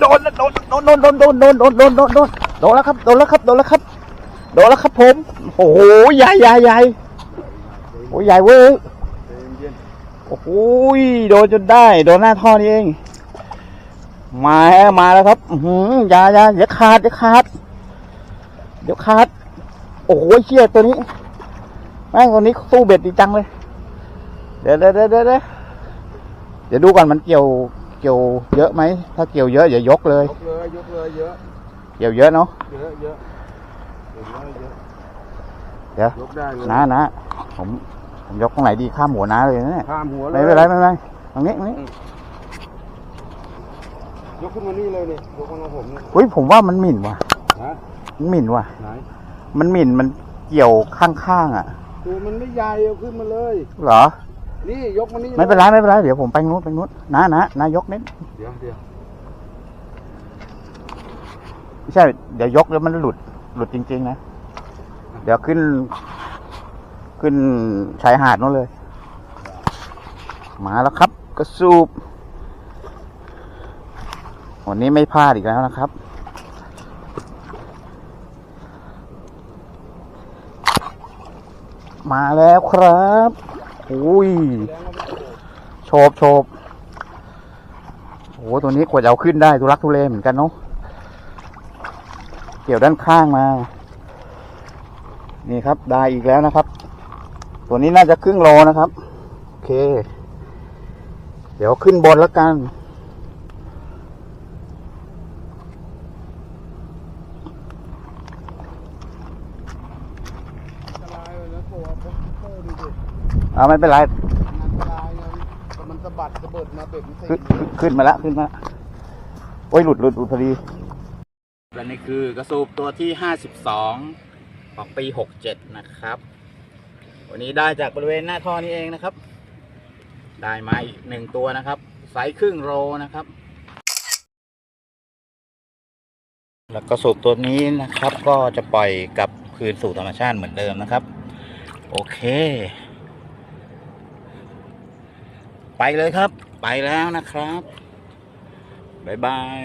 โดนโดนโดนโดนโดนโดนโดนโดนโดนโดนโดนโดนแล้วครับโดนแล้วครับโดนแล้วครับโดนแล้วครับผมโอ้โหใหญ่ใหญ่ใหญ่โอ้ยใหญ่เว้ยโอ้โหโดนจนได้ โดนหน้าท่อนี่เอง มาแมาแล้วครับอือหืออย่าอย่าอย่าขาดอย่าขาดเดี๋ยวขาดโอ้โหเชี่ยตัวนี้แม่งตัวนี้สู้เบ็ดดีจังเลย เดี๋ยวเดี๋ยวเดี๋ยวเดี๋ยวเดี๋ยวเดี๋ยวดูก่อนมันเกี่ยว เกี่ยวเยอะไหม ถ้าเกี่ยวเยอะอย่ายกเลย ยกเลยยกเลยเยอะเกี่ยวเยอะเนาะ เยอะเยอะเยอะเยอะเดี๋ยวยกได้เลยนะนะผมผมยกตรงไหนดีข้ามหัวน้าเลยนะเนี่ยข้ามหัวเลยไม่เป็นไรไม่เป็นไรตรงนี้ตรงนี้ยกขึ้นมานี่เลยนี่ยกมาของผมนี่อุ้ยผมว่ามันหมิ่นว่ะนะมันหมิ่นว่ะ ไหนมันหมิ่นมันเกี่ยวข้างๆอะ ตัวมันไม่ใหญ่เอาขึ้นมาเลย เหรอ นี่ยกมานี่ลยไม่เป็นไรไม่เป็นไรเดี๋ยวผมไปนู้นไปนู้นนะนะนายกนิดเดี๋ยวเดี๋ยวไม่ใช่ เดี๋ยวยกแล้วมันหลุดหลุดจริง ๆ นะ เดี๋ยวขึ้น ขึ้นชายหาดนู้นเลย มาแล้วครับ กระสูบวันนี้ไม่พลาดอีกแล้วนะครับมาแล้วครับ อุ้ยโฉบโฉบโอ้โหตัวนี้กว่าจะเอาขึ้นได้ทุลักทุเลเหมือนกันเนาะเกี่ยวด้านข้างมา นี่ครับ ได้อีกแล้วนะครับ ตัวนี้น่าจะครึ่งโลนะครับ โอเค เดี๋ยวขึ้นบนแล้วกันอัน ตรายเลยนะตัวพกเตอร์ดูดิเอาไม่เป็นไรอันตรายนะแต่มันสะบัดสะเบิดมาเบ็ดมันขึ้นขึ้นขึ้นมาแล้วขึ้นมาละโอ้ยหลุดหลุดหลุดพอดีและนี่คือกระสูบตัวที่ห้าสิบสองของปีหกเจ็ดนะครับ วันนี้ได้จากบริเวณหน้าท่อนี้เองนะครับ ได้มาอีกหนึ่งตัวนะครับไซส์ครึ่งโลนะครับ แล้วก็สูบตัวนี้นะครับก็จะปล่อยกลับคืนสู่ธรรมชาติเหมือนเดิมนะครับ โอเค ไปเลยครับ ไปแล้วนะครับ บ๊ายบาย